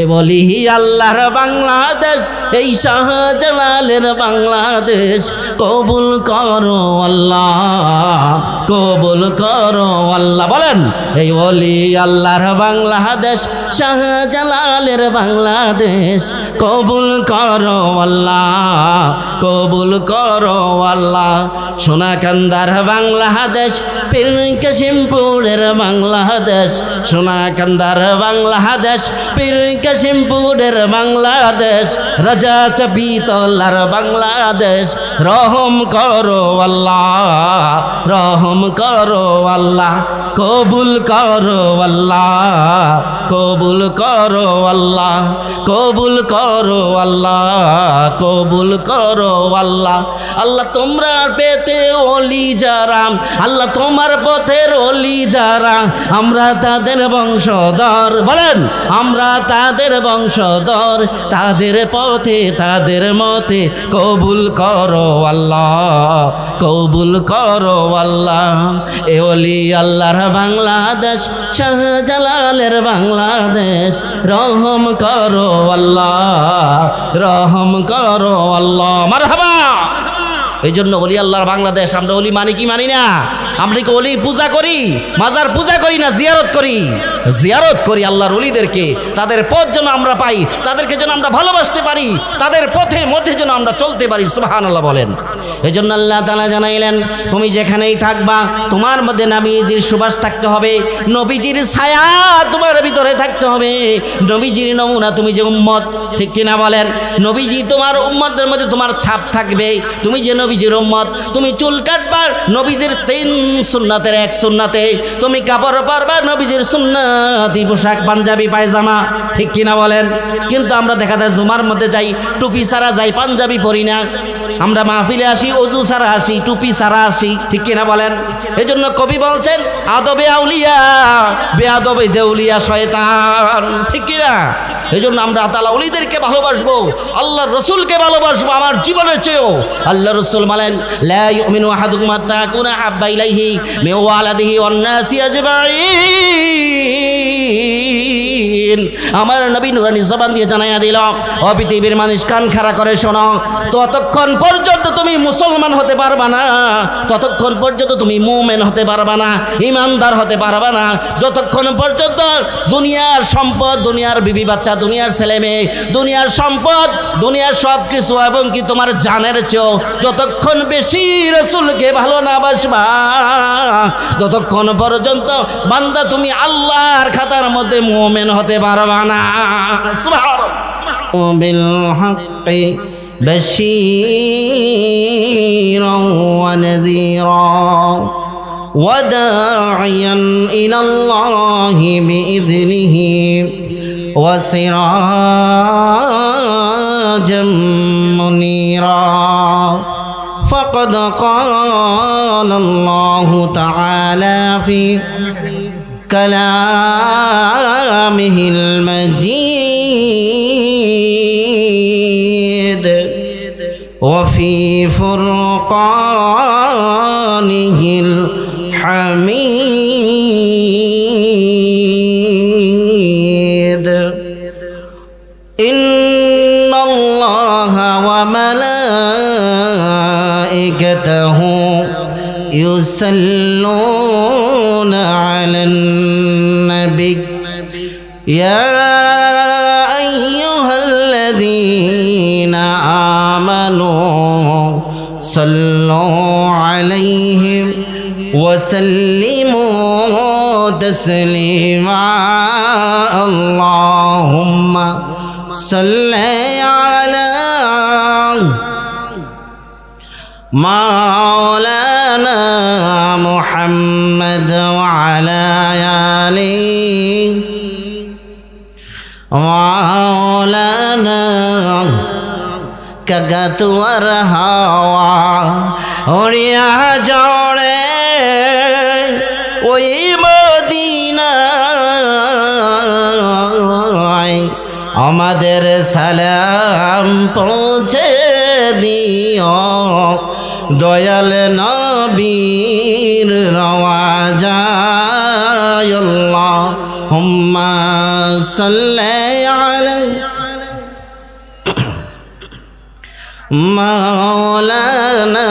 এ বলি আল্লাহর বাংলাদেশ, এই শাহজালালের বাংলাদেশ। কবুল করো আল্লাহ, কবুল করো আল্লাহ। বলেন, এই বলি আল্লাহর বাংলাদেশ, শাহজালালের বাংলাদেশ। কবুল করো আল্লাহ, কবুল করো আল্লাহ। সোনাকান্দার বাংলাদেশ পীর কাশিমপুরের বাংলাদেশ। সোনাকান্দার বাংলাদেশ পীর কাশিমপুরের বাংলাদেশ, রাজা চাপিতলার বাংলাদেশ, রহম করো আল্লাহ, রহম করো আল্লাহ, কবুল করো আল্লাহ, কবুল করো আল্লাহ, কবুল করো আল্লাহ, কবুল করো আল্লাহ। আল্লাহ তোমরা পেতে অলি যারা, আল্লাহ তোমার পথের অলি যারা, আমরা তাদের বংশধর, বলেন, আমরা তাদের বংশধর, তাদের পথে, তাদের মতে। কবুল করো আল্লাহ, কবুল করো আল্লাহ। এ অলি আল্লাহর বাংলাদেশ, শাহজালালের বাংলাদেশ। রহম করো আল্লাহ, রহম করো আল্লাহ। মারহাবা! এই জন্য অলি আল্লাহর বাংলাদেশ, আমরা অলি মানি কি মানি না? আমরা কি অলি পূজা করি, মাজার পূজা করি না, জিয়ারত করি? জিয়ারত করি আল্লাহর অলিদেরকে। তাদের পথ যেন আমরা পাই, তাদেরকে যেন আমরা ভালোবাসতে পারি, তাদের পথে মধ্যে যেন আমরা চলতে পারি সুবাহান আল্লাহ বলেন। এই জন্য আল্লাহ তালা জানাইলেন, তুমি যেখানেই থাকবা, তোমার মধ্যে নাবিজির সুবাস থাকতে হবে, নবীজির ছায়া তোমার ভিতরে থাকতে হবে। নবীজির নমুনা তুমি যে উম্মত, ঠিক কিনা বলেন? নবীজি তোমার উম্মতদের মধ্যে তোমার ছাপ থাকবে। তুমি যে নবীজির উম্মত, তুমি চুল কাটবা নবীজির তিন সুন্নাতের এক সুন্নাতে। তুমি কাপড় পারবা নবীজির সুন্নাতি। পোশাক পাঞ্জাবি, পায়জামা, ঠিক কিনা বলেন? কিন্তু আমরা দেখা যায় জুমার মধ্যে যাই, টুপি ছাড়া যাই, পাঞ্জাবি পরি না। আমরা মাহফিলে আসি, অজু ছাড়া আসি, টুপি ছাড়া আসি, ঠিক কিনা বলেন? এই জন্য কবি বলছেন, আদবে আউলিয়া, বেআদবে দেউলিয়া শয়তান, ঠিক কিনা? এই জন্য আমরা তালা অলিদেরকে ভালোবাসবো আল্লাহ রসুলকে ভালোবাসবো, আমার জীবনের চেয়েও। আল্লাহ রসুল বলেন লাই অমিনু আহাদুকুমার তাকুনা হাব্বা ইলাইহি মিন আমার নবী নুরানি জবান দিয়ে জানাইয়া দিল, ও পৃথিবীর মানুষ, কান খাড়া করে শোনো, ততক্ষণ পর্যন্ত তুমি মুসলমান হতে পারবা না, ততক্ষণ পর্যন্ত তুমি মুমেন হতে পারবা না, ইমানদার হতে পারবা না, যতক্ষণ পর্যন্ত দুনিয়ার সম্পদ, দুনিয়ার বিবি বাচ্চা, দুনিয়ার ছেলে মেয়ে, দুনিয়ার সম্পদ, দুনিয়ার সব কিছু এবং কি তোমার জানের চেয়েও যতক্ষণ বেশি রসুলকে ভালো না বাসবা, ততক্ষণ পর্যন্ত বান্দা তুমি আল্লাহর খাতার মধ্যে মোমেন হতে পারবা না সুবহানাল্লাহ। بالحق بشيرا ونذيرا وداعيا إلى الله بإذنه وسراجا منيرا فقد قال الله تعالى في كلامه المجيد وفي فرقانه الحميد. إن الله وملائكته يصلون صلوا عليهم وسلموا تسليما. اللهم صل على مولانا محمد وعلى آله مولانا কাকাতুয়ার হাওয়া ওরিয়া জড়ে ওই মদিনায় আমাদের সালাম পৌঁছে দিও। দয়াল নবীর রওয়া যায় আল্লাহ হুম্মা সাল্লি আলা مولانا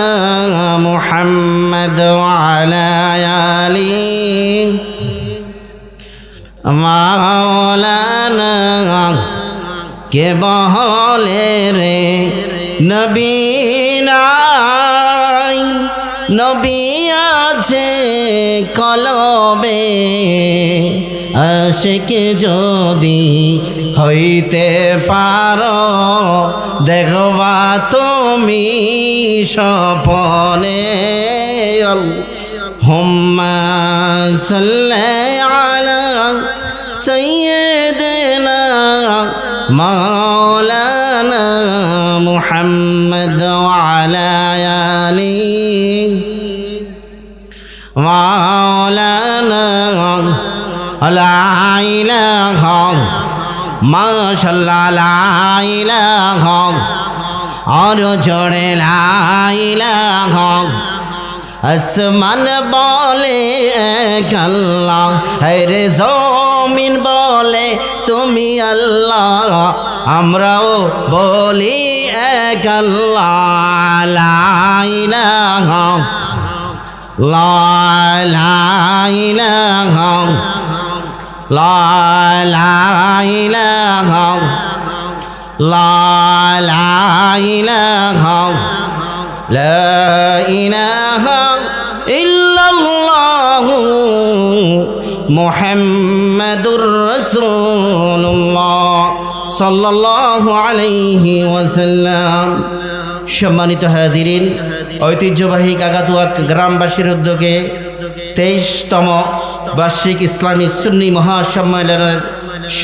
محمد وعلى آله مولانا কে বহলে রে নবী নাই নবী আছে কলবে আশেক যদি হইতে পারো দেখবা তুমি স্বপনে হুম্মা আলা সৈয়দনা মাওলানা মুহাম্মদ আলায়ালি মাওলানা লা ইলাহা আসমান বলে কাল্লা রে জমিন বলে তুমি আল্লাহ। আমরাও বলি এক আল্লাহ লাইলাহ লাইলাহ মোহাম্মদুর রসুল্লাহ সাল্লাহ আলাইহি ওয়াসাল্লাম। সম্মানিত হাজিরিন ঐতিহ্যবাহী কাকাতুয়া গ্রামবাসীর উদ্যোগে তেইশতম বার্ষিক ইসলামী সুন্নি মহাসম্মেলনের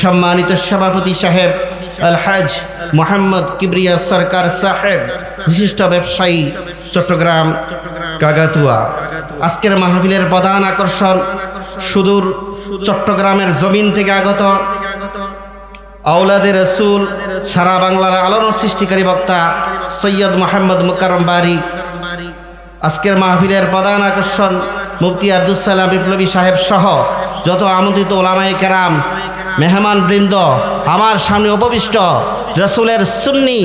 সম্মানিত সভাপতি সাহেব আলহাজ মোহাম্মদ কিবরিয়া সরকার সাহেব, বিশিষ্ট ব্যবসায়ী চট্টগ্রাম কাগাতুয়া। আজকের মাহফিলের প্রধান আকর্ষণ সুদূর চট্টগ্রামের জমিন থেকে আগত আউলাদের রসুল, সারা বাংলার আলোড়ন সৃষ্টিকারী বক্তা সৈয়দ মোহাম্মদ মুকারম বাড়ি আজকের মাহফিলের প্রধান আকর্ষণ মুফতি আব্দুল সালাম বিপ্লবী সাহেব সহ যত আমন্ত্রিত ওলামাই কেরাম, মেহমান বৃন্দ, আমার সামনে উপবিষ্ট রসুলের সুন্নি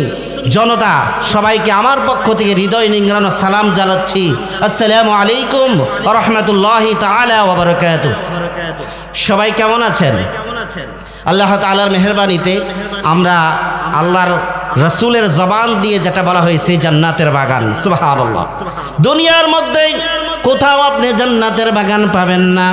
জনতা, সবাইকে আমার পক্ষ থেকে হৃদয় নিংরানো সালাম জানাচ্ছি। আসসালামু আলাইকুম রহমতুল্লাহি তালা ওবরকাত সবাই কেমন আছেন? আল্লাহ তালার মেহরবানিতে আমরা আল্লাহর রসুলের জবান দিয়ে যেটা বলা হয়েছে, জান্নাতের বাগান। সুবাহ দুনিয়ার মধ্যে কোথাও আপনি জান্নাতের বাগান পাবেন না।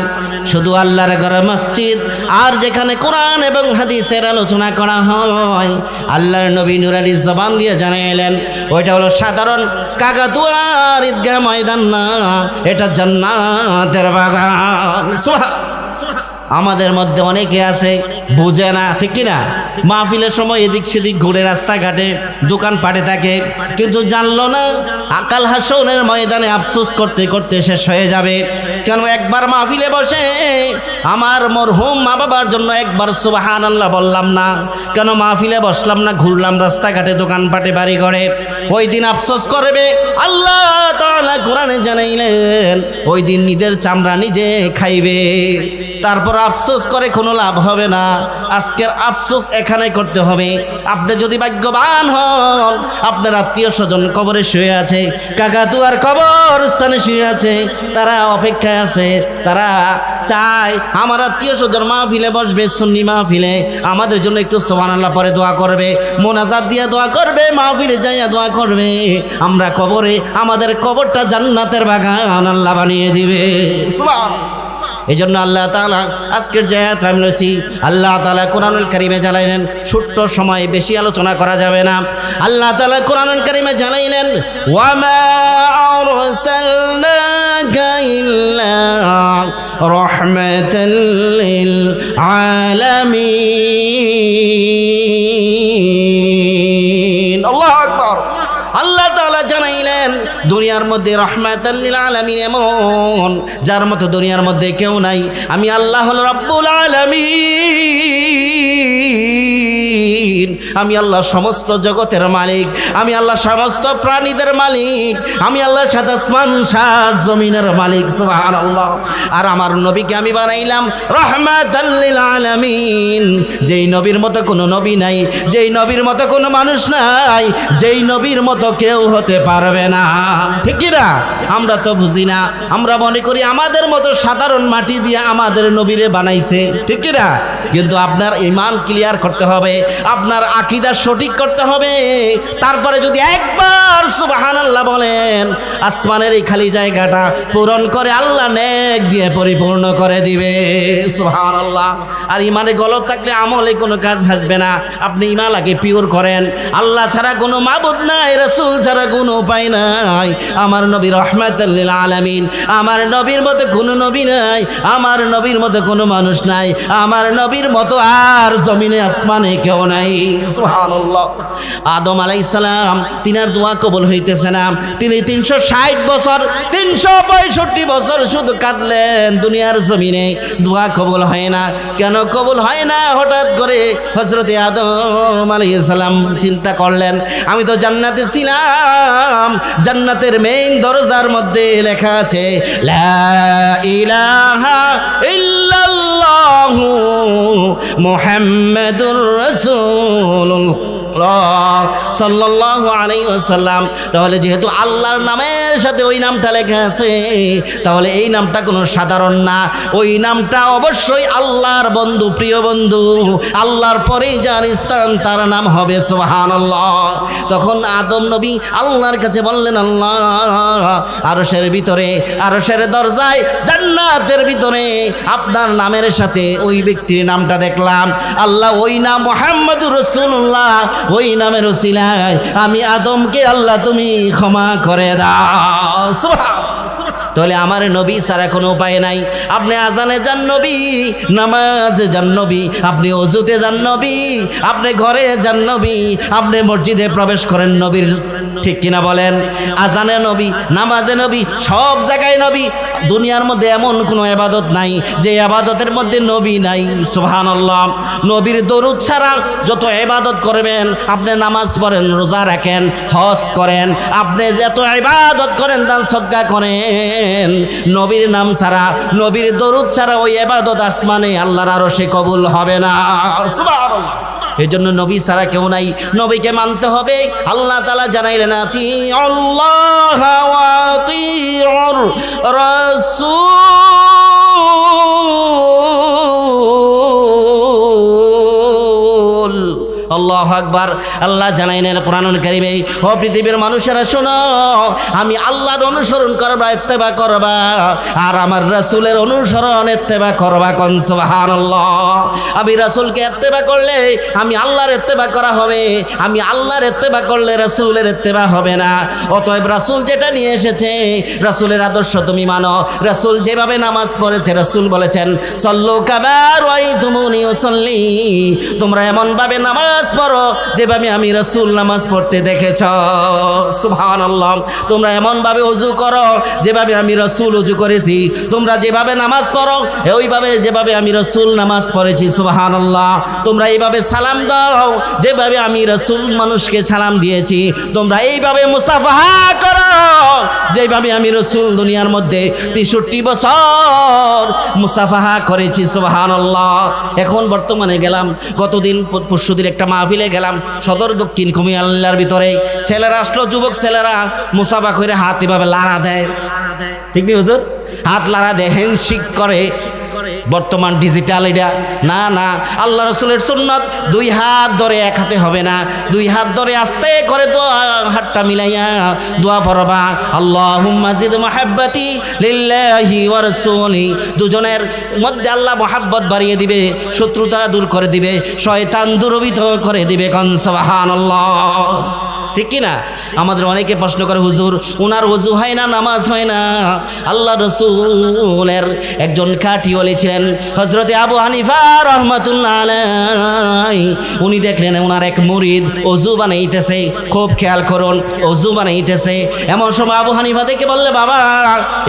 শুধু আল্লাহর ঘরে মসজিদ, আর যেখানে কোরআন এবং হাদিসের আলোচনা করা হয়। আল্লাহর নবী নুরানি জবান দিয়ে জানাইলেন, ওইটা হলো সাধারণ কাকাতুয়ার ঈদগাহ ময়দান না, এটা জান্নাতের বাগান। আমাদের মধ্যে অনেকে আছে, বুঝে না, ঠিক কিনা? মাহফিলের সময় এদিক সেদিক ঘুরে রাস্তাঘাটে, দোকান পাটে থাকে, কিন্তু জানলো না, আকাল হাসনের ময়দানে আফসোস করতে করতে শেষ হয়ে যাবে। কেন একবার মাহফিলে বসে, আমার মরহুম মা বাবার জন্য একবার সুবাহান আল্লাহ বললাম না। কেন মাহফিলে বসলাম না, ঘুরলাম রাস্তাঘাটে, দোকান পাটে বাড়ি ঘরে ওই দিন আফসোস করবে, আল্লাহ তাআলা কোরআনে জানাইলেন, ওই দিন নিজের চামড়া নিজে খাইবে। তারপর আফসোস করে কোনো লাভ হবে না। আজকের আফসোস এখানে করতে হবে। আপনি যদি ভাগ্যবান হন, আপনার আত্মীয় স্বজন কবরে শুয়ে আছে, কাকাতুয়ার কবর স্থানে শুয়ে আছে, তারা অপেক্ষায় আছে, তারা চায়, আমার আত্মীয় স্বজন মাহফিলে বসবে, সুন্নি মাহফিলে, আমাদের জন্য একটু সোহান আল্লাহ পরে দোয়া করবে, মোনাজাত দিয়ে দোয়া করবে, মাহফিলে যাইয়া দোয়া করবে, আমরা কবরে, আমাদের কবরটা জান্নাতের বাগান আল্লাহ বানিয়ে দিবে। সুবহান এই জন্য আল্লাহ তালা আজকের যে আয়াত আমি রয়েছি, আল্লাহ তালা কোরআনুল কারিমে জানাইলেন, ছোট্ট সময় বেশি আলোচনা করা যাবে না। আল্লাহ তালা কোরআনুল কারিমে জানাইলেন রহমতুল লিল দুনিয়ার মধ্যে রহমাতাল্লিল আলমিন এমন, যার মতো দুনিয়ার মধ্যে কেউ নাই। আমি আল্লাহ রব্বুল আলামিন। আমি আল্লাহ সমস্ত জগতের মালিক, আমি আল্লাহ সমস্ত প্রাণীদের মালিক, আমি আল্লাহ সাত আসমান, সাত জমিনের মালিক সুবহান আল্লাহ আর আমার নবীকে আমি বানাইলাম রহমাতাল্লিল আলামিন। যেই নবীর মতো কোনো নবী নাই, যেই নবীর মতো কোনো মানুষ নাই, যেই নবীর মতো কেউ হতে পারবে না। ঠিক না? আমরা তো বুঝি না। আমরা মনে করি আমাদের মতো সাধারণ মাটি দিয়ে আমাদের নবীরে বানাইছে। ঠিক না? কিন্তু আপনার ইমান ক্লিয়ার করতে হবে। আপনার আকিদা সঠিক করতে হবে। তারপরে যদি একবার সুবাহান আল্লাহ বলেন, আসমানের এই খালি জায়গাটা পূরণ করে আল্লাহ নেক দিয়ে পরিপূর্ণ করে দিবে। সুবাহান আল্লাহ আর ইমানে গলত থাকলে আমলে কোনো কাজ আসবে না। আপনি আগে পিওর করেন। আল্লাহ ছাড়া কোনো মাবুদ নাই, রসুল ছাড়া কোনো উপায় নাই। আমার নবী রহমাতাল্লিল আলামিন, আমার নবীর মতো কোনো নবী নাই, আমার নবীর মতো কোনো মানুষ নাই, আমার নবীর মতো আর জমিনে আসমানে কেউ নাই। আদম আলাইসালাম তিনার দোয়া কবুল হইতেছে না। তিনি তিনশো ষাট বছর, তিনশো পঁয়ষট্টি বছর শুধু কাঁদলেন দুনিয়ার জমিনে। দোয়া কবুল হয় না। কেন কবুল হয় না? হঠাৎ করে হজরতে আদম আলাইসালাম চিন্তা করলেন, আমি তো জান্নাতে ছিলাম। জান্নাতের মেইন দরজার মধ্যে লেখা আছে, লা ইলাহা ইল্লাল্লাহু। মুহাম্মাদুর রাসূলুল্লাহ। সাল্লাল্লাহু আলাইহি ওয়াসাল্লাম। তাহলে যেহেতু আল্লাহর নামের সাথে ওই নামটা লেখা আছে, তাহলে এই নামটা কোনো সাধারণ না। ওই নামটা অবশ্যই আল্লাহর বন্ধু, প্রিয় বন্ধু। আল্লাহর পরেই যার স্থান, তার নাম হবে সুবহানাল্লাহ। তখন আদম নবী আল্লাহর কাছে বললেন, আল্লাহ, আরশের ভিতরে, আরশের দরজায়, জান্নাতের ভিতরে আপনার নামের সাথে ওই ব্যক্তির নামটা দেখলাম। আল্লাহ ওই নাম মোহাম্মদুর রসুল্লাহ ওই নামের ওসিলায় আমি আদমকে আল্লাহ তুমি ক্ষমা করে দাও। তাহলে আমার নবী ছাড়া কোনো উপায় নাই। আপনি আজানে যান নবী, নামাজে যান নবী, আপনি অজুতে যান নবী, আপনি ঘরে যান নবী, আপনি মসজিদে প্রবেশ করেন নবীর ঠিক কিনা বলেন? আজানে নবী, নামাজে নবী, সব জায়গায় নবী। দুনিয়ার মধ্যে এমন কোনো আবাদত নাই যে আবাদতের মধ্যে নবী নাই। সুহান আল্লাহ নবীর দরুদ ছাড়া যত এবাদত করবেন, আপনি নামাজ পড়েন, রোজা রাখেন, হজ করেন, আপনি যত ইবাদত করেন, দান সদকা করেন, নবীর নাম ছাড়া, নবীর দরুদ ছাড়া ওই এবাদত আসমানে আল্লাহর আরও সে কবুল হবে না। সুবহানাল্লাহ। এই জন্য নবী ছাড়া কেউ নাই। নবীকে মানতে হবে। আল্লাহ তালা জানাইলেন আতি আল্লাহ রসুল। আল্লাহ আকবার। আল্লাহ জানাই জানাইলেন কোরআনুল কারিমে, ও পৃথিবীর মানুষেরা, শোনো, আমি আল্লাহর অনুসরণ করবা এত্তেবা করবা, আর আমার রাসূলের অনুসরণ এত্তেবা করবা কোন? সুবহানাল্লাহ। আমি রাসূলকে এত্তেবা করলে, আমি আল্লাহর এত্তেবা করা হবে, আমি আল্লাহর এত্তেবা করলে রাসূলের এত্তেবা হবে না। অতএব রাসূল যেটা নিয়ে এসেছে, রাসূলের আদর্শ তুমি মানো। রাসূল যেভাবে নামাজ পড়েছে, রাসূল বলেছেন, সল্লু কাবার ওয়াই তুমুনি ওসল্লি তোমরা এমনভাবে নামাজ পড়ো, যেভাবে আমি রসুল নামাজ পড়তে দেখেছ। সুহান আল্লাহ তোমরা এমনভাবে অজু করো, যেভাবে আমি রসুল উজু করেছি। তোমরা যেভাবে নামাজ পড়ো ওইভাবে যেভাবে আমি রসুল নামাজ পড়েছি সুবাহান আল্লাহ তোমরা এইভাবে সালাম দাও, যেভাবে আমি রসুল মানুষকে সালাম দিয়েছি। তোমরা এইভাবে মুসাফাহা করো, যেভাবে আমি রসুল দুনিয়ার মধ্যে তেষট্টি বছর মুসাফাহা করেছি সুবাহান আল্লাহ এখন বর্তমানে গেলাম, গতদিন, পরশুদিন একটা মাহফিলে গেলাম সদর দক্ষিণ কুমিয়াল্লার ভিতরে। ছেলেরা আসলো যুবক ছেলেরা মুসাফা করে হাত এভাবে লাড়া দেয়। ঠিক নেই হুজুর? হাত লাড়া দেয় হ্যান্ডশিক করে। বর্তমান ডিজিটাল এটা। না না, আল্লাহ রসুলের সুন্নত, দুই হাত ধরে এক হাতে হবে না। দুই হাত ধরে আস্তে করে তো হাতটা মিলাইয়া দোয়া পড়বা। আল্লাহ মাজিদ মাহাব্বাতি লিল্লাহি ওয়া রাসূলি। দুজনের মধ্যে আল্লাহ মহাব্বত বাড়িয়ে দিবে, শত্রুতা দূর করে দিবে, শয়তান দূরবিত করে দিবে কন, সুবহানাল্লাহ। ঠিক কি না আমাদের অনেকে প্রশ্ন করে, হুজুর ওনার অজু হয় না, নামাজ হয় না? আল্লাহ রসুলের একজন খাটি ছিলেন হজরতে আবু হানিফা রহমতুল্লাহ উনি দেখলেন ওনার এক মুরিদ অজু বানাইতেছে। খুব খেয়াল করুন অজু বানাইতেছে। এমন সময় আবু হানিফা দেখে বললে, বাবা,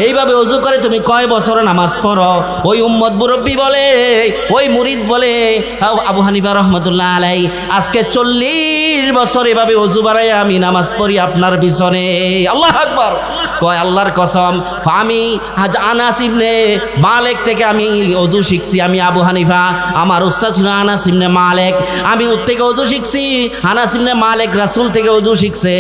এইভাবে অজু করে তুমি কয় বছর নামাজ পড়ো? ওই উম্মদ মুরব্বী বলে, ওই মুরিদ বলে আবু হানিফা রহমতুল্লাহ আলাই আজকে চল্লিশ বছর এভাবে অজু বাড়াই আমি নামাজ পড়ি আপনার পিছনে। আল্লাহ আকবর। কয়, আল্লাহর কসম, আমি আনাস ইবনে মালেক থেকে আমি অজু শিখছি, আমি আবু হানিফা, আমার উস্তাদ ছিল আনাস ইবনে মালেক, আমি ওর থেকে অজু শিখছি, আনাস ইবনে মালেক রাসুল থেকে অজু শিখছে,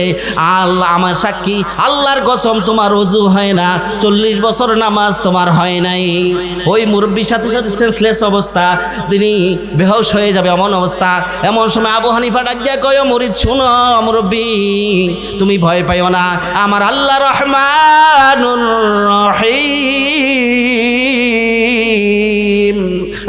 আল্লাহ আমার সাক্ষী, আল্লাহর কসম, তোমার অজু হয় না, চল্লিশ বছর নামাজ তোমার হয় নাই। ওই মুরব্বীর সাথে সাথে সেন্সলেস অবস্থা, তিনি বেহস হয়ে যাবে এমন অবস্থা। এমন সময় আবু হানিফা ডাক দিয়া কয় মরিদ, শুনো মুরব্বী, তুমি ভয় পাইও না, আমার আল্লাহ রহমানুর রহিম।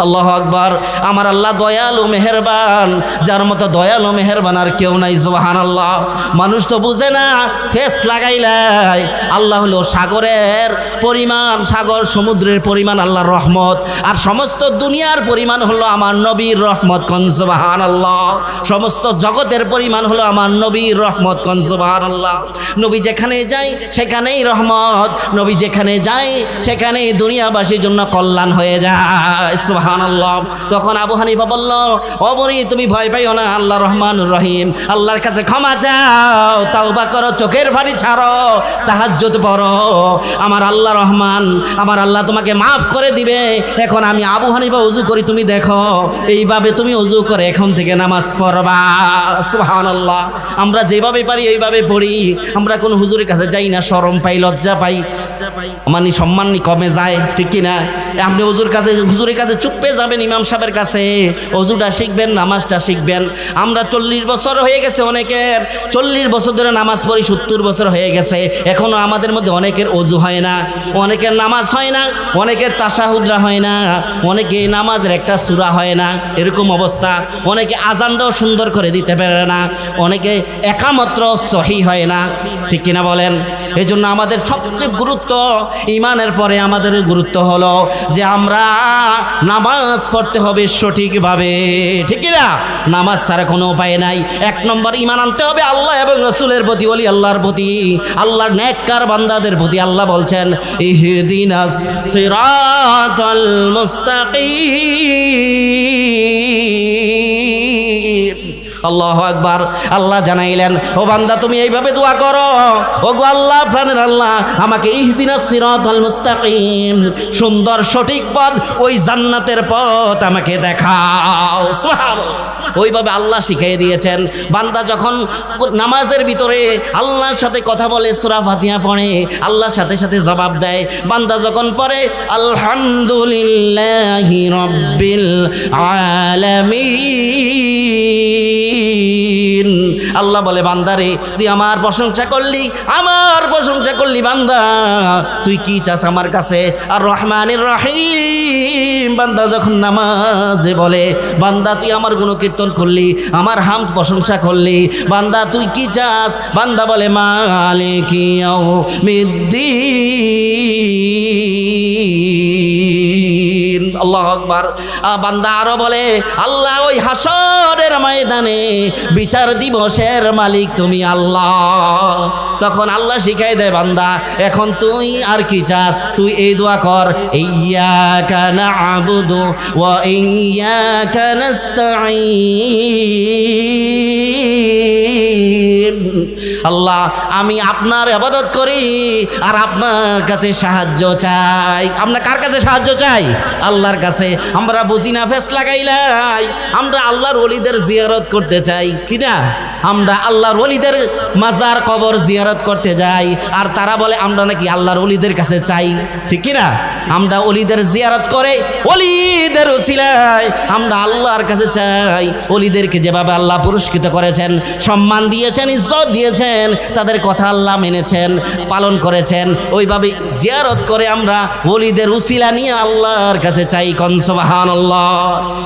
আল্লাহ আকবার। আমার আল্লাহ দয়ালু, মেহেরবান। যার মতো দয়ালু, মেহেরবান আর কেউ নাই জোহান আল্লাহ মানুষ তো বুঝে না ফেস লাগাইলাই। আল্লাহ হলো সাগরের পরিমাণ, সাগর সমুদ্রের পরিমাণ, আল্লাহর রহমত। আর সমস্ত দুনিয়ার পরিমাণ হলো আমার নবীর রহমত কনসবাহান আল্লাহ সমস্ত জগতের পরিমাণ হলো আমার নবীর রহমত কনসবাহান আল্লাহ নবী যেখানে যাই, সেখানেই রহমত। নবী যেখানে যাই, সেখানেই দুনিয়াবাসীর জন্য কল্যাণ হয়ে যায় আল্লাহ তখন আবু হানিফা বলল, অবরি, তুমি ভয় পাইও না, আল্লাহ রহমান রহিম। আল্লাহর কাছে ক্ষমা চাও, তাওবা করো, চোখের ভারি ছাড়ো, তাহাজ্জুদ পড়ো। আমার আল্লাহ রহমান, আমার আল্লাহ তোমাকে মাফ করে দিবে। এখন আমি আবু হানিফা উজু করি, তুমি দেখো, এইভাবে তুমি উজু করে এখন থেকে নামাজ পড়বা। সুহান আল্লাহ আমরা যেভাবে পারি, এইভাবে পড়ি। আমরা কোন হুজুরের কাছে যাই না, শরম পাই, লজ্জা পাই। মানে সম্মান কমে যায়, ঠিক কি না আপনি হুজুর কাছে হুজুরের কাছে চুপে যাবেন ইমাম সাহেবের কাছে। অজুটা শিখবেন, নামাজটা শিখবেন। আমরা চল্লিশ বছর হয়ে গেছে অনেকের। চল্লিশ বছর ধরে নামাজ পড়ি, সত্তর বছর হয়ে গেছে। এখনও আমাদের মধ্যে অনেকের অজু হয় না। অনেকের নামাজ হয় না, অনেকের তাসাহুদরা হয় না। অনেকে নামাজের একটা সুরা হয় না, এরকম অবস্থা। অনেকে আজানটাও সুন্দর করে দিতে পারে না। অনেকে একামাত্র সহি হয় না, ঠিক কিনা বলেন? এই জন্য আমাদের সবচেয়ে গুরুত্ব ইমানের পরে আমাদের গুরুত্ব হলো যে আমরা নামাজ পড়তে হবে সঠিকভাবে। ঠিক না নামাজ ছাড়া কোনো উপায় নাই। এক নম্বর ইমান আনতে হবে আল্লাহ এবং রসুলের প্রতি বলি আল্লাহর প্রতি। আল্লাহর নেককার বান্দাদের প্রতি আল্লাহ বলছেন, ইহদিনাস সিরাতাল আল্লাহ আকবার। আল্লাহ জানাইলেন, ও বান্দা, তুমি এইভাবে দোয়া করো? ও গো আল্লাহ, প্রাণের আল্লাহ, আমাকে ইহদিনা সিরাতাল মুস্তাকিম, সুন্দর সঠিক পথ, ওই জান্নাতের পথ আমাকে দেখাও। সুবহানাল্লাহ। ওইভাবে আল্লাহ শিখিয়ে দিয়েছেন। বান্দা যখন নামাজের ভিতরে আল্লাহর সাথে কথা বলে, সূরা ফাতিহা পড়ে, আল্লাহর সাথে সাথে জবাব দেয়। বান্দা যখন পড়ে, আলহামদুলিল্লাহি রাব্বিল আলামিন। আল্লাহ বলে বান্দারে তুই আমার প্রশংসা করলি, আমার প্রশংসা করলি, বান্দা। তুই কি চাস আমার কাছে? আর রহমানের রহিম। বান্দা যখন নামাজে বলে, বান্দা, তুই আমার গুণ কীর্তন করলি, আমার হাম প্রশংসা করলি, বান্দা, তুই কি চাস? বান্দা বলে মালিকিয়াও মিদ্দিন আল্লাহ আকবার। বান্দা আরও বলে, আল্লাহ ওই হাসরের ময়দানে বিচার দিবসের মালিক তুমি আল্লাহ। তখন আল্লাহ শিখাই দেয়, বান্দা, এখন তুই আর কি চাস? তুই এই দোয়া কর ইয়াকা নাবুদু ওয়া ইয়াকা নাস্তাঈন। আল্লাহ, আমি আপনার আবাদত করি আর আপনার কাছে সাহায্য চাই। আমরা কার কাছে সাহায্য চাই? আল্লাহর কাছে। আমরা বুঝি না, ফেস লাগাইলাই আমরা আল্লাহর ওলিদের জিয়ারত করতে চাই, কি না? আমরা আল্লাহর ওলিদের মাজার কবর জিয়ারত করতে যাই। আর তারা বলে, আমরা নাকি আল্লাহর ওলিদের কাছে চাই, ঠিক কি না? আমরা অলিদের জিয়ারত করে অলিদের উসিলায় আমরা আল্লাহর কাছে চাই। অলিদেরকে যেভাবে আল্লাহ পুরস্কৃত করেছেন, সম্মান দিয়েছেন, ইজ্জত দিয়েছেন, তাদের কথা আল্লাহ মেনেছেন, পালন করেছেন ওইভাবে জিয়ারত করে আমরা ওলিদের উসিলা নিয়ে আল্লাহর কাছে চাই কনসবাহান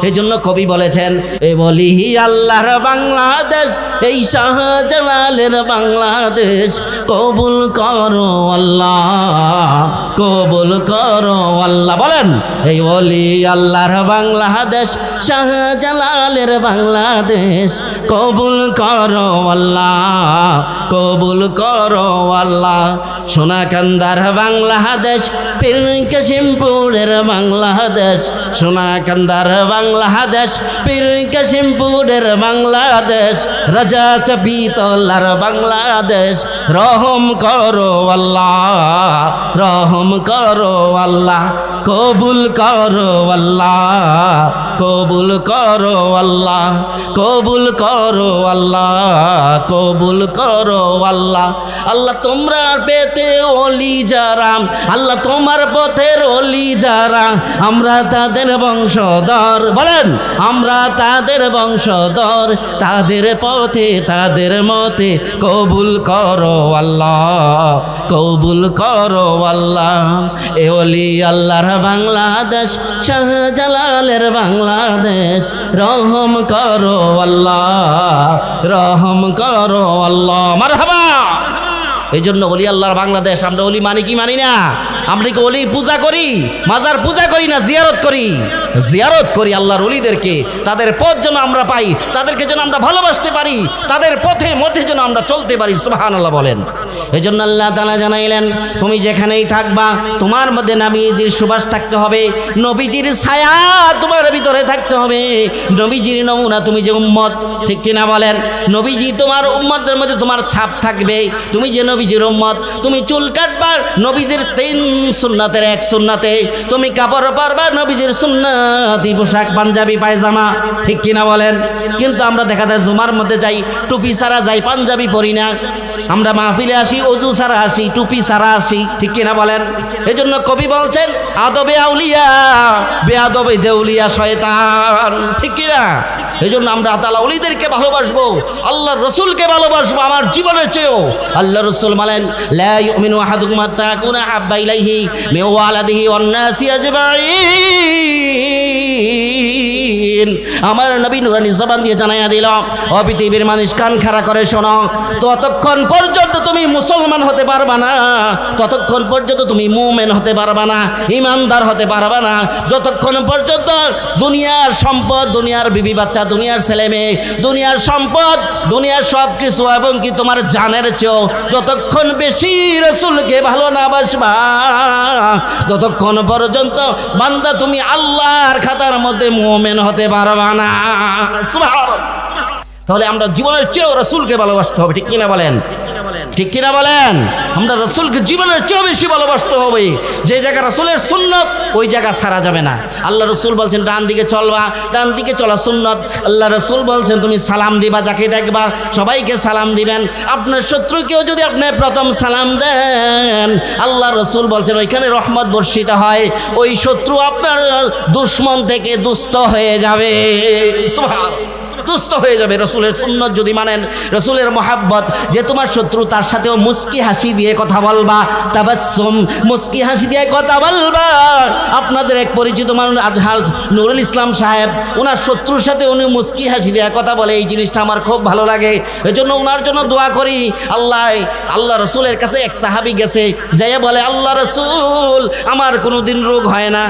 এই জন্য কবি বলেছেন, এ বলি আল্লাহর বাংলাদেশ, এই শাহজালালের বাংলাদেশ, কবুল করো আল্লাহ, কবুল করো আল্লাহ। বলেন এই বলি আল্লাহর বাংলাদেশ, শাহজালালের বাংলাদেশ, কবুল করো আল্লাহ, কবুল করো আল্লাহ। সোনাকান্দার বাংলাদেশ পীর কাশিমপুরের বাংলাদেশ, সোনাকান্দার বাংলাদেশ, পীর কাশিমপুরের বাংলাদেশ, রাজা চাপিতলার বাংলাদেশ, রহম করো আল্লাহ, রহম করো আল্লাহ, কবুল করো আল্লাহ, কবুল করো আল্লাহ, কবুল করো আল্লাহ, কবুল করো আল্লাহ। আল্লাহ তোমরা পেতে অলি যারা, আল্লাহ তোমার পথের অলি যারা আমরা তাদের বংশধর, বলেন, আমরা তাদের বংশধর, তাদের পথে, তাদের মতে কবুল করো আল্লাহ, কবুল করো আল্লাহ। এ অলি আল্লাহর বাংলাদেশ, শাহজালালের বাংলাদেশ, রহম করো আল্লাহ, রহম করো আল্লাহ। মারহাবা! এই জন্য অলি আল্লাহর বাংলাদেশ, আমরা অলি মানি কি মানি না? আমরা কি অলি পূজা করি? মাজার পূজা করি না জিয়ারত করি? জিয়ারত করি আল্লাহর অলিদেরকে। তাদের পথ যেন আমরা পাই, তাদেরকে যেন আমরা ভালোবাসতে পারি, তাদের পথে মধ্যে যেন আমরা চলতে পারি সুবাহান আল্লাহ বলেন। এই জন্য আল্লাহ তালা জানাইলেন, তুমি যেখানেই থাকবা, তোমার মধ্যে নাবিজির সুবাস থাকতে হবে, নবীজির ছায়া তোমার ভিতরে থাকতে হবে। নবীজির নমুনা তুমি যে উম্মত, ঠিক কিনা বলেন? নবীজি তোমার উম্মতের মধ্যে তোমার ছাপ থাকবে। তুমি যে নবীজির উম্মত, তুমি চুল কাটবার নবীজির তিন সুন্নাতের এক সুন্নাতে তুমি কাপড় পারবা, নবীজির সুন্নাতি পোশাক, পাঞ্জাবি, পায়জামা, ঠিক কিনা বলেন? কিন্তু আমরা দেখা যায় জুমার মধ্যে যাই, টুপি ছাড়া যাই, পাঞ্জাবি পরি না। আমরা মাহফিলে আসি, অজু ছাড়া আসি, টুপি ছাড়া আসি, ঠিক কিনা বলেন? এই জন্য কবি বলছেন, আদবে আউলিয়া, বেআদবে দেউলিয়া শয়তান, ঠিক কিনা? এই জন্য আমরা তালা অলিদেরকে ভালোবাসবো আল্লাহ রসুলকে ভালোবাসবো আমার জীবনের চেয়েও। আল্লাহ রসুল বলেন লা ইউমিনু আহাদুকুম হাত্তা আকুনা হাব্বা ইলাইহি মিন আজমাইন আমার নবী নুরানি জবান দিয়ে জানাইয়া দিল, ও পৃথিবীর মানুষ, কান খাড়া করে শোনো। ততক্ষণ পর্যন্ত তুমি মুসলমান হতে পারবা না। ততক্ষণ পর্যন্ত তুমি মুমেন হতে পারবা না, ইমানদার হতে পারবা না। যতক্ষণ পর্যন্ত দুনিয়ার সম্পদ, দুনিয়ার বিবি বাচ্চা, দুনিয়ার ছেলে মেয়ে, দুনিয়ার সম্পদ, দুনিয়ার সব কিছু এবং কি তোমার জানের চেয়েও যতক্ষণ বেশি রসুলকে ভালো না বাসবা ততক্ষণ পর্যন্ত বান্দা তুমি আল্লাহর খাতার মধ্যে মোমেন হতে পারবা না। তাহলে আমরা জীবনের চেয়েও রসুলকে ভালোবাসতে হবে ঠিক কিনা বলেন ঠিক কিনা বলেন? আমরা রসুলকে জীবনের চেয়েও বেশি ভালোবাসতে হবে। যে জায়গা রসুলের সুন্নত, ওই জায়গা ছাড়া যাবে না। আল্লাহ রসুল বলছেন, ডান দিকে চলবা, ডান দিকে চলা সুন্নত। আল্লাহ রসুল বলছেন, তুমি সালাম দিবা, যাকে দেখবা, সবাইকে সালাম দিবেন। আপনার শত্রুকেও যদি আপনি প্রথম সালাম দেন। আল্লাহ রসুল বলছেন, ওইখানে রহমত বর্ষিত হয়। ওই শত্রু আপনার দুশ্মন থেকে দুস্থ হয়ে যাবে। দুস্থ হয়ে যাবে রসুলের সুন্নত যদি মানেন। রসুলের মহাব্বত যে তোমার শত্রু তার সাথেও মুস্কি হাসি দিয়ে কথা বলবা তাবাসুম মুস্কি হাসি দিয়ে কথা বলবা। আপনাদের এক পরিচিত মানুষ, আজহার নুরুল ইসলাম সাহেব ওনার শত্রুর সাথে উনি মুস্কি হাসি দিয়ে কথা বলে, এই জিনিসটা আমার খুব ভালো লাগে। এই জন্য ওনার জন্য দোয়া করি। আল্লাহ আল্লাহ রসুলের কাছে এক সাহাবি গেছে, যাইয়া বলে, আল্লাহ রসুল, আমার কোনো দিন রোগ হয় না।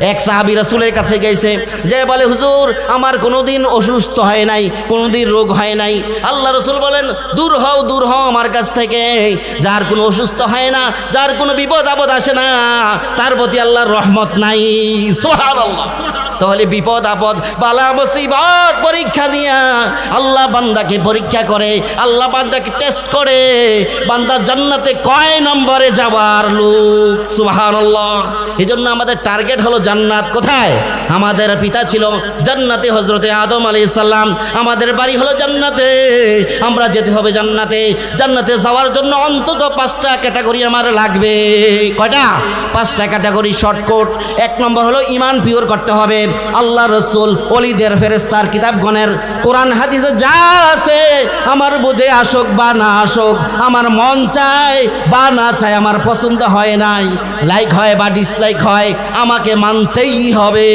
এক সাহাবি রসুলের কাছে গেছে, যে বলে, হুজুর, আমার কোনোদিন অসুস্থ হয় নাই, কোনোদিন রোগ হয় নাই। আল্লাহ রসুল বলেন, দূর হও দূর হও আমার কাছ থেকে, যার কোনো অসুস্থ হয় না, যার কোনো বিপদ আপদ আসে না, তার প্রতি আল্লাহর রহমত নাই। সুবহানাল্লাহ। তাহলে বিপদ, আপদ, বালা, মুসিবত পরীক্ষা দিয়া আল্লাহ বান্দাকে পরীক্ষা করে, আল্লাহ বান্দাকে টেস্ট করে। বান্দা জান্নাতে কয় নম্বরে যাওয়ার লোক? সুবহানাল্লাহ। এই জন্য আমাদের টার্গেট হলো জান্নাত। কোথায়? আমাদের পিতা ছিল জান্নাতে হজরতে আদম আলী সাল্লাম আমাদের বাড়ি হলো জান্নাতে। আমরা যেতে হবে জান্নাতে। জান্নাতে যাওয়ার জন্য অন্তত পাঁচটা ক্যাটাগরি আমার লাগবে। কয়টা? পাঁচটা ক্যাটাগরি শর্টকট এক নম্বর হলো ইমান পিওর করতে হবে। আল্লাহ রসুল, অলিদের ফেরেস্তার কিতাবগণের কোরআন হাদিসে যা আছে আমার বুঝে আসুক বা না আসুক, আমার মন চায় বা না চায়, আমার পছন্দ হয় নাই। লাইক হয় বা ডিসলাইক হয়, আমাকে মানতেই হবে।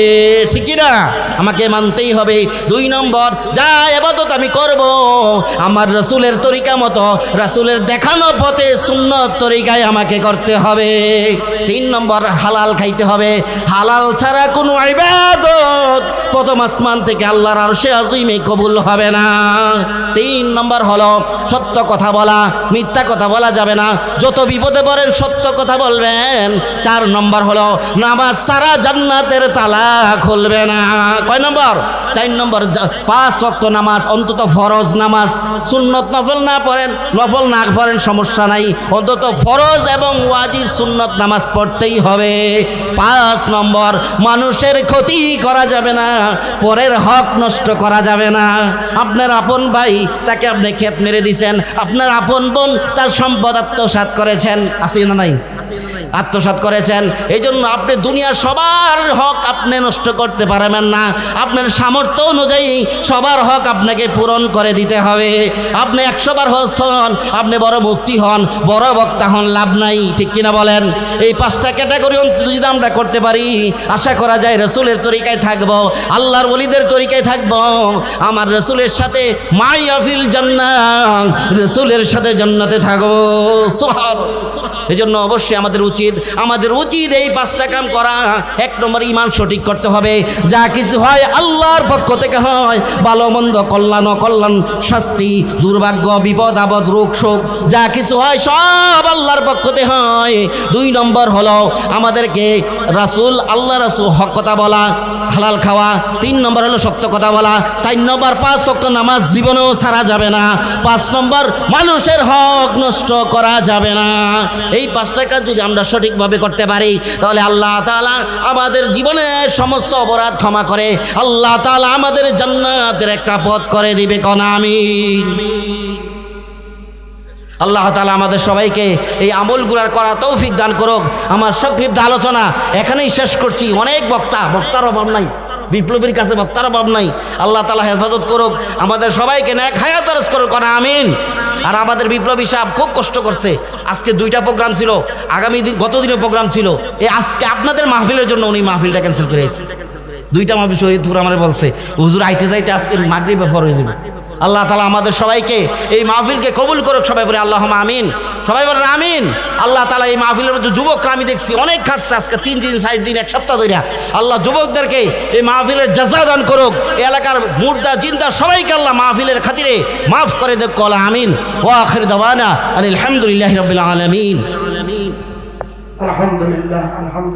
ঠিকই না? আমাকে মানতেই হবে। দুই নম্বর, যা এবাদত আমি করব, আমার রসুলের তরিকা মতো, রসুলের দেখানো পথে সুন্নত তরিকায় আমাকে করতে হবে। তিন নম্বর, হালাল খাইতে হবে। হালাল ছাড়া কোনো ইবাদত প্রথম আসমান থেকে আল্লাহর আরশে আজিমে কবুল হবে না। তিন নম্বর হলো, সত্য কথা বলা, মিথ্যা কথা বলা যাবে না। যত বিপদে পড়েন সত্য কথা বলবেন। চার নম্বর হলো, নামাজ সারা জান্নাতের তালা খুলবে না। কয় নম্বর? চার নম্বর পাঁচ ওয়াক্ত নামাজ, অন্তত ফরজ নামাজ। সুন্নত নফল না পড়েন, নফল না পড়েন সমস্যা নাই। অন্তত ফরজ এবং ওয়াজিব সুন্নত নামাজ পড়তেই হবে। পাঁচ নম্বর, মানুষের ক্ষতি করা যাবে না, পরের হক নষ্ট করা যাবে না। আপনার আপন ভাই, তাকে আপনি ক্ষেত মেরে দিছেন। আপনার আপন বোন তার সম্পদ আত্মসাত করেছেন। আছে না নাই? আত্মসাৎ করেছেন। এই জন্য আপনি দুনিয়ার সবার হক আপনি নষ্ট করতে পারবেন না। আপনার সামর্থ্য অনুযায়ী সবার হক আপনাকে পূরণ করে দিতে হবে। আপনি একশো বার হন, আপনি বড় মুফতি হন, বড় বক্তা হন, লাভ নাই, ঠিক কিনা বলেন? এই পাঁচটা ক্যাটাগরি অন্তত যদি আমরা করতে পারি, আশা করা যায় রসুলের তরিকায় থাকব, আল্লাহর ওলিদের তরিকায় থাকব। আমার রসুলের সাথে মাই আফিল জান্নাত, রসুলের সাথে জান্নাতে থাকব। সোহাব এই জন্য অবশ্যই আমাদের উচিত আমাদের উচিত এই পাঁচটা কাম করা। এক নম্বর ইমান সঠিক করতে হবে। যা কিছু হয় আল্লাহর পক্ষ থেকে হয়। ভালো মন্দ কল্যাণ অকল্যাণ, শাস্তি, দুর্ভাগ্য, বিপদ, আপদ, রোগ, শোক, যা কিছু হয় সব আল্লাহর পক্ষ থেকে হয়। দুই নম্বর হলো আমাদেরকে রাসুল আল্লাহ রাসুল হক কথা বলা, হালাল খাওয়া। তিন নম্বর হলো সত্য কথা বলা। চার নম্বর পাঁচ শক্ত নামাজ জীবনেও ছাড়া যাবে না। পাঁচ নম্বর মানুষের হক নষ্ট করা যাবে না। এই পাঁচটা কাজ যদি আমরা সঠিকভাবে করতে পারি, তাহলে আল্লাহ তাআলা আমাদের জীবনের সমস্ত অপরাধ ক্ষমা করে, আল্লাহ তাআলা আমাদের জান্নাতের একটা পথ করে দিবে আমিন। আল্লাহ তালা আমাদের সবাইকে এই আমলগুলার করা তৌফিক দান করুক। আমার সংক্ষিপ্ত আলোচনা এখানেই শেষ করছি। অনেক বক্তা, বক্তার অভাব নাই। বিপ্লবীর কাছে বক্তার অভাব নাই। আল্লাহ তালা হেফাজত করুক, আমাদের সবাইকে ন্যাক হায়াত আরজ করুক না আমিন। আর আমাদের বিপ্লবী সাহেব খুব কষ্ট করছে। আজকে দুইটা প্রোগ্রাম ছিল, আগামী দিন গত দিনের প্রোগ্রাম ছিল। এই আজকে আপনাদের মাহফিলের জন্য উনি মাহফিলটা ক্যান্সেল করে দুইটা মাহফিল শহীদপুর আমার বলছে, হুজুর আইতে যাইতে আজকে মাগরিবে ফর হয়ে যাবে আল্লাহ তালা আমাদের সবাইকে এই মাহফিলকে কবুল করুক, সবাই বলে আল্লাহ আমিন। সবাই বলেন আমিন। আল্লাহ তালা এই মাহফিলের মধ্যে যুবকরা, আমি দেখছি অনেক খাটছে আজকে, তিন দিন ষাট দিন, এক সপ্তাহ ধরে আল্লাহ যুবকদেরকে এই মাহফিলের জাজা দান করুক এলাকার মুর্দা, জিন্দা সবাইকে আল্লাহ মাহফিলের খাতিরে মাফ করে দেখ কলা আমিন। ও আখির দবানা আলহামদুলিল্লাহ রবিল আলমিন। আলহামদুলিল্লাহ আলহামদুলিল্লাহ।